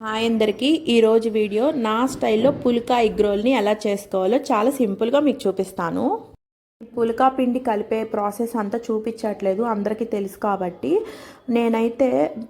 Hi అందరికీ. ఈరోజు video నా స్టైల్లో పుల్కా ఎగ్ రోల్ని ఎలా చేసుకోవాలో చాలా సింపుల్గా మీకు చూపిస్తాను. పులకా పిండి కలిపే ప్రాసెస్ అంతా చూపించట్లేదు అందరికీ తెలుసు కాబట్టి. నేనైతే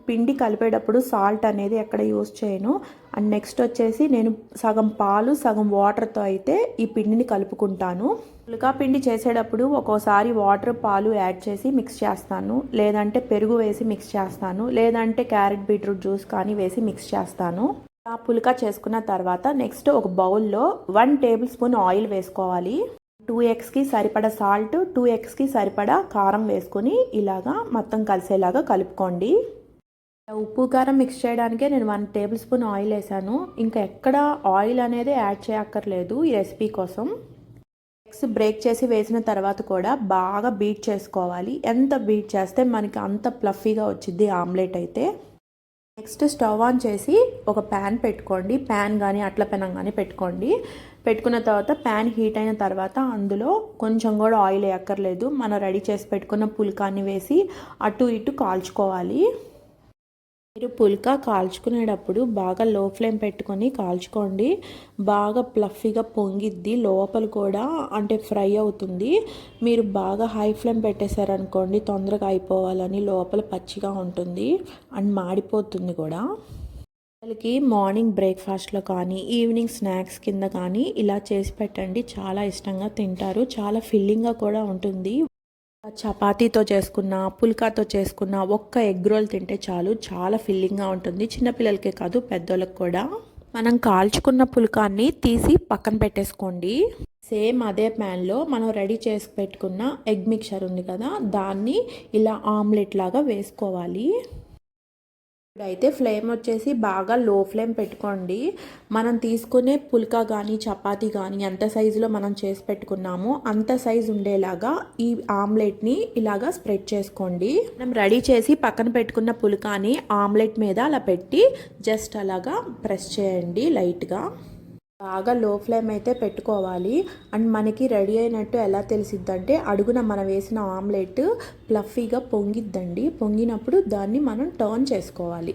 పిండి కలిపేటప్పుడు సాల్ట్ అనేది ఎక్కడ యూస్ చేయను. అండ్ నెక్స్ట్ వచ్చేసి నేను సగం పాలు సగం వాటర్తో అయితే ఈ పిండిని కలుపుకుంటాను. పులకా పిండి చేసేటప్పుడు ఒక్కోసారి వాటర్ పాలు యాడ్ చేసి మిక్స్ చేస్తాను. లేదంటే పెరుగు వేసి మిక్స్ చేస్తాను. లేదంటే క్యారెట్ బీట్రూట్ జ్యూస్ కానీ వేసి మిక్స్ చేస్తాను. ఆ చేసుకున్న తర్వాత నెక్స్ట్ ఒక బౌల్లో వన్ టేబుల్ స్పూన్ ఆయిల్ వేసుకోవాలి. టూ ఎగ్స్కి సరిపడ సాల్ట్ టూ ఎగ్స్కి సరిపడా కారం వేసుకొని ఇలాగా మొత్తం కలిసేలాగా కలుపుకోండి. ఉప్పు కారం మిక్స్ చేయడానికే నేను వన్ టేబుల్ స్పూన్ ఆయిల్ వేసాను. ఇంకా ఎక్కడ ఆయిల్ అనేది యాడ్ చేయక్కర్లేదు ఈ రెసిపీ కోసం. ఎగ్స్ బ్రేక్ చేసి వేసిన తర్వాత కూడా బాగా బీట్ చేసుకోవాలి. ఎంత బీట్ చేస్తే మనకి అంత ప్లఫీగా వచ్చింది ఆమ్లెట్ అయితే. నెక్స్ట్ స్టవ్ ఆన్ చేసి ఒక ప్యాన్ పెట్టుకోండి. ప్యాన్ కానీ అట్ల పెనం కానీ పెట్టుకోండి. పెట్టుకున్న తర్వాత ప్యాన్ హీట్ అయిన తర్వాత అందులో కొంచెం కూడా ఆయిల్ వేయక్కర్లేదు. మనం రెడీ చేసి పెట్టుకున్న పుల్కాన్ని వేసి అటు ఇటు కాల్చుకోవాలి. మీరు పుల్కా కాల్చుకునేటప్పుడు బాగా లో ఫ్లేమ్ పెట్టుకొని కాల్చుకోండి. బాగా ప్లఫీగా పొంగిద్ది. లోపల కూడా అంటే ఫ్రై అవుతుంది. మీరు బాగా హై ఫ్లేమ్ పెట్టేశారనుకోండి తొందరగా అయిపోవాలని లోపల పచ్చిగా ఉంటుంది అండ్ మాడిపోతుంది కూడా. పిల్లలకి మార్నింగ్ బ్రేక్ఫాస్ట్లో కానీ ఈవినింగ్ స్నాక్స్ కింద కానీ ఇలా చేసి పెట్టండి. చాలా ఇష్టంగా తింటారు. చాలా ఫిల్లింగ్గా కూడా ఉంటుంది. చపాతీతో చేసుకున్న పుల్కాతో చేసుకున్న ఒక్క ఎగ్ రోల్ తింటే చాలు. చాలా ఫిల్లింగ్గా ఉంటుంది. చిన్నపిల్లలకే కాదు పెద్దోళ్ళకి కూడా. మనం కాల్చుకున్న పుల్కాన్ని తీసి పక్కన పెట్టేసుకోండి. సేమ్ అదే ప్యాన్లో మనం రెడీ చేసి పెట్టుకున్న ఎగ్ మిక్చర్ ఉంది కదా దాన్ని ఇలా ఆమ్లెట్ లాగా వేసుకోవాలి. ఇప్పుడైతే ఫ్లేమ్ వచ్చేసి బాగా లో ఫ్లేమ్ పెట్టుకోండి. మనం తీసుకునే పుల్కా కానీ చపాతీ కానీ ఎంత సైజులో మనం చేసి పెట్టుకున్నామో అంత సైజు ఉండేలాగా ఈ ఆమ్లెట్ని ఇలాగా స్ప్రెడ్ చేసుకోండి. మనం రెడీ చేసి పక్కన పెట్టుకున్న పుల్కాని ఆమ్లెట్ మీద అలా పెట్టి జస్ట్ అలాగా ప్రెస్ చేయండి లైట్గా. బాగా లో ఫ్లేమ్ అయితే పెట్టుకోవాలి. అండ్ మనకి రెడీ అయినట్టు ఎలా తెలిసిద్దంటే అడుగున మనం వేసిన ఆమ్లెట్ ప్లఫీగా పొంగిద్దండి. పొంగినప్పుడు దాన్ని మనం టర్న్ చేసుకోవాలి.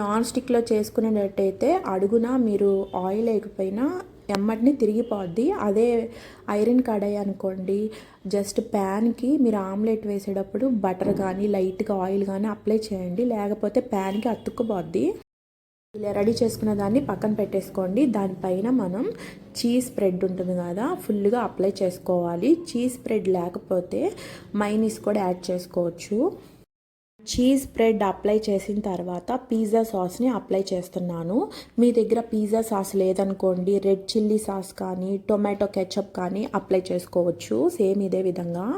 నాన్ స్టిక్లో చేసుకునేటట్టయితే అడుగున మీరు ఆయిల్ లేకపోయినా ఎమ్మటిని తిరిగిపోద్ది. అదే ఐరన్ కడాయి అనుకోండి జస్ట్ ప్యాన్కి మీరు ఆమ్లెట్ వేసేటప్పుడు బటర్ కానీ లైట్గా ఆయిల్ కానీ అప్లై చేయండి. లేకపోతే ప్యాన్కి అతుక్కుపోద్ది. ఇలా రెడీ చేసుకున్న దాన్ని పక్కన పెట్టేసుకోండి. దానిపైన మనం చీజ్ స్ప్రెడ్ ఉంటుంది కదా ఫుల్గా అప్లై చేసుకోవాలి. చీజ్ స్ప్రెడ్ లేకపోతే మైనీస్ కూడా యాడ్ చేసుకోవచ్చు. చీజ్ స్ప్రెడ్ అప్లై చేసిన తర్వాత పిజ్జా సాస్ని అప్లై చేస్తున్నాను. మీ దగ్గర పిజ్జా సాస్ లేదనుకోండి రెడ్ చిల్లీ సాస్ కానీ టొమాటో కెచప్ కానీ అప్లై చేసుకోవచ్చు. సేమ్ ఇదే విధంగా.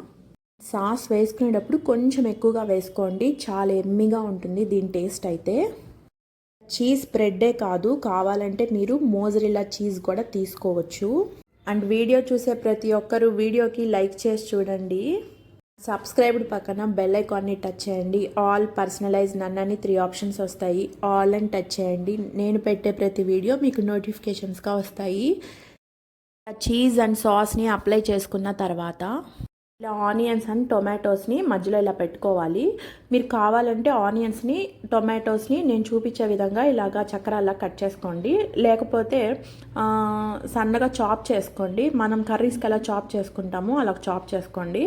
సాస్ వేసుకునేటప్పుడు కొంచెం ఎక్కువగా వేసుకోండి. చాలా ఎమ్మిగా ఉంటుంది దీని టేస్ట్ అయితే. చీజ్ స్ప్రెడ్డే కాదు కావాలంటే మీరు మోజరిలా చీజ్ కూడా తీసుకోవచ్చు. అండ్ వీడియో చూసే ప్రతి ఒక్కరు వీడియోకి లైక్ చేసి చూడండి. సబ్స్క్రైబ్డ్ పక్కన బెల్ ఐకాన్ని టచ్ చేయండి. ఆల్ పర్సనలైజ్ నన్నని త్రీ ఆప్షన్స్ వస్తాయి. ఆల్ అని టచ్ చేయండి. నేను పెట్టే ప్రతి వీడియో మీకు నోటిఫికేషన్స్గా వస్తాయి. చీజ్ అండ్ సాస్ని అప్లై చేసుకున్న తర్వాత ఇలా ఆనియన్స్ అండ్ టొమాటోస్ని మధ్యలో ఇలా పెట్టుకోవాలి. మీరు కావాలంటే ఆనియన్స్ని టొమాటోస్ని నేను చూపించే విధంగా ఇలాగా చక్రాల్లా కట్ చేసుకోండి. లేకపోతే సన్నగా చాప్ చేసుకోండి. మనం కర్రీస్కి ఎలా చాప్ చేసుకుంటామో అలా చాప్ చేసుకోండి.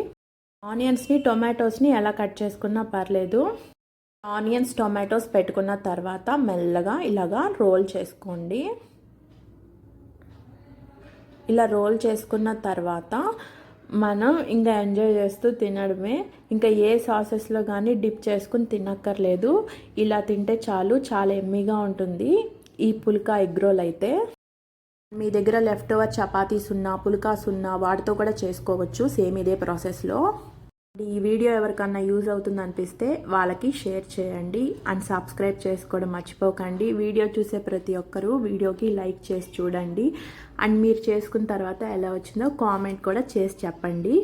ఆనియన్స్ని టొమాటోస్ని ఎలా కట్ చేసుకున్నా పర్లేదు. ఆనియన్స్ టొమాటోస్ పెట్టుకున్న తర్వాత మెల్లగా ఇలాగా రోల్ చేసుకోండి. ఇలా రోల్ చేసుకున్న తర్వాత మనం ఇంకా ఎంజాయ్ చేస్తూ తినడమే. ఇంకా ఏ సాసెస్లో కానీ డిప్ చేసుకుని తినక్కర్లేదు. ఇలా తింటే చాలు చాలా ఎమ్మీగా ఉంటుంది. ఈ పుల్కా ఎగ్ రోల్ అయితే. మీ దగ్గర లెఫ్ట్ ఓవర్ చపాతీస్ ఉన్నా పుల్కాస్ ఉన్నా వాటితో కూడా చేసుకోవచ్చు సేమ్ ఇదే ప్రాసెస్లో ఈ వీడియో ఎవరికన్నా యూజ్ అవుతుంది అనిపిస్తే వాళ్ళకి షేర్ చేయండి అండ్ సబ్స్క్రైబ్ చేసుకోవడం మర్చిపోకండి. వీడియో చూసే ప్రతి ఒక్కరూ వీడియోకి లైక్ చేసి చూడండి. అండ్ మీరు చేసుకున్న తర్వాత ఎలా వచ్చిందో కామెంట్ కూడా చేసి చెప్పండి.